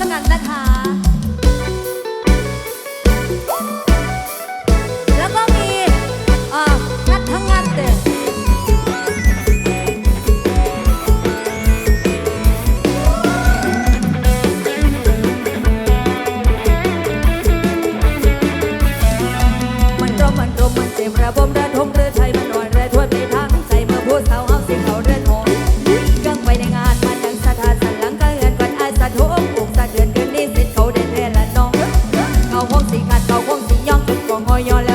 เท่านั้นนะคะ งสีขาดเขาคงสียอมจนกองหอยอ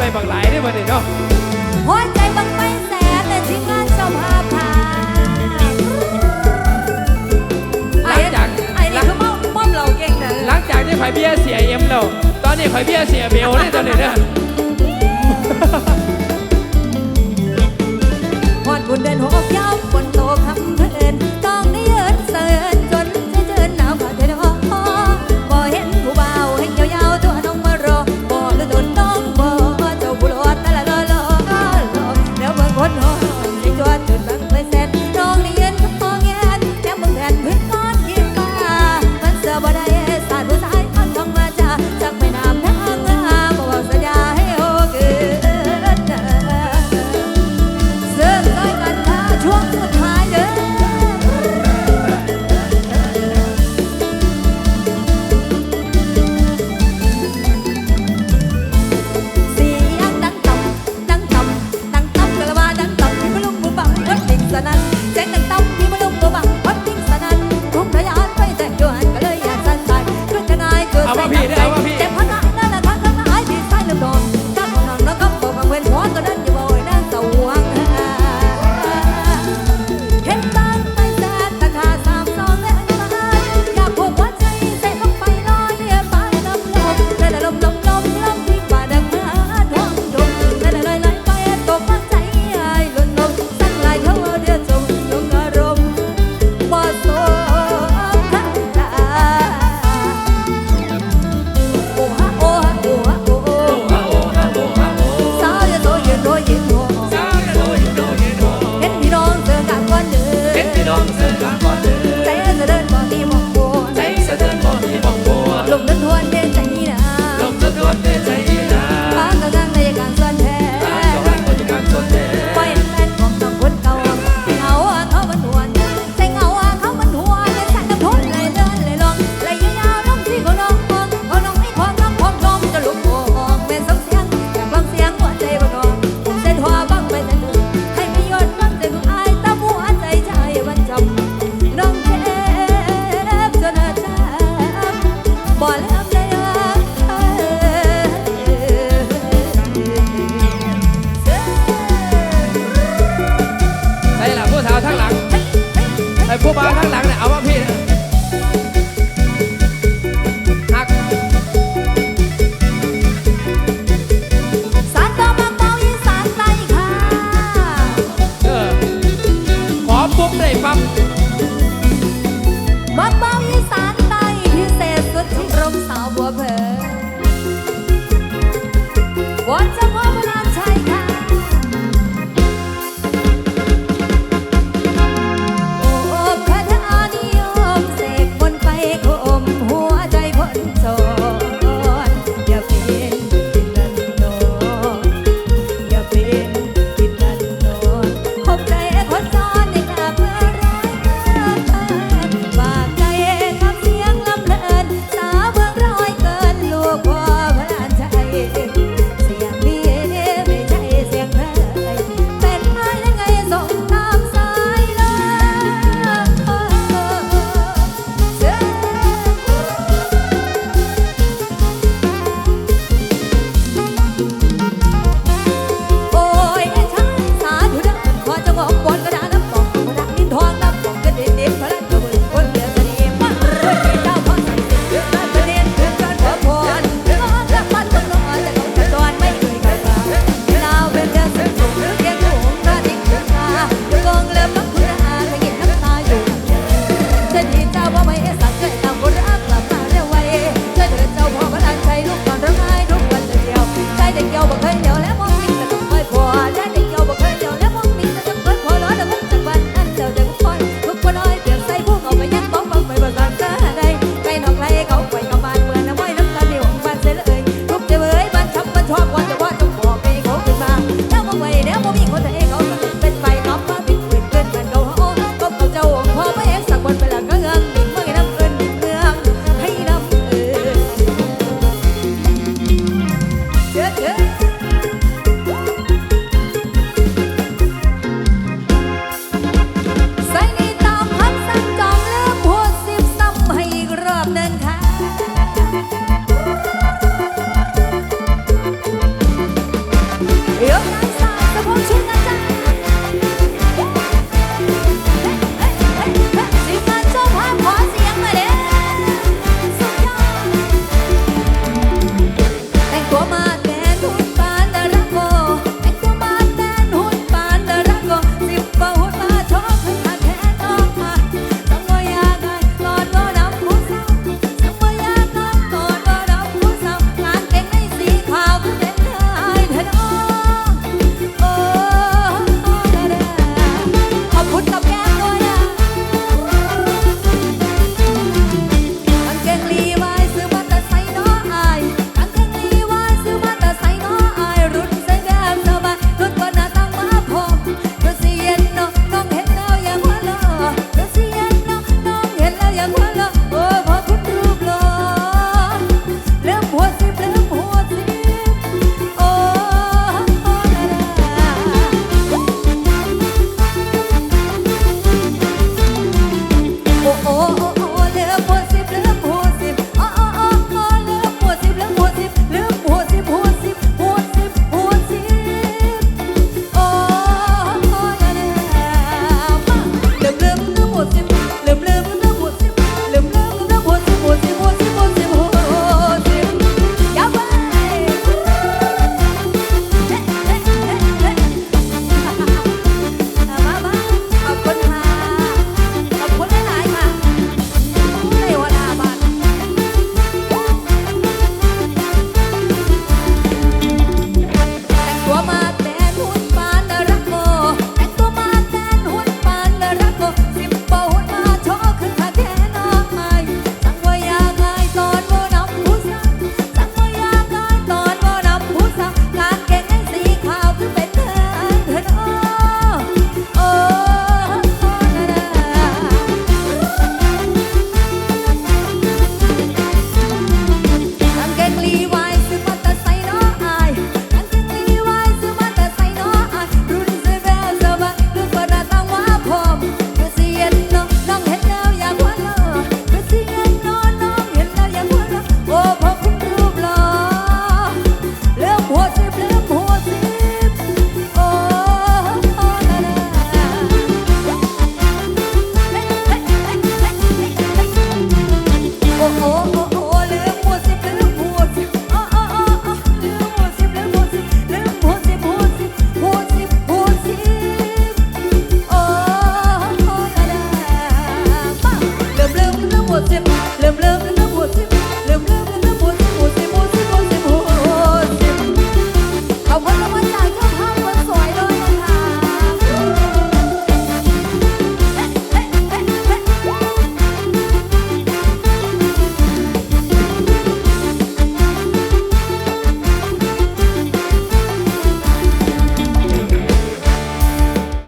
ปบักหลายได้บ่เนี่ยเนาะหัวใจบังไปแสนแต่ทีมงานสจ้าภาพพาไอ้จากไอันี่คือม่อมม่อมเราเก่งนะหลังจากที่ข่อยเบี้ยเสียเอ็มเราตอนนี้ข่อยเบี้ยเสียเบลเลยตอนนี้เนาะพอดบุญเดินหัวเกี้ยวบนโตคำเพลิน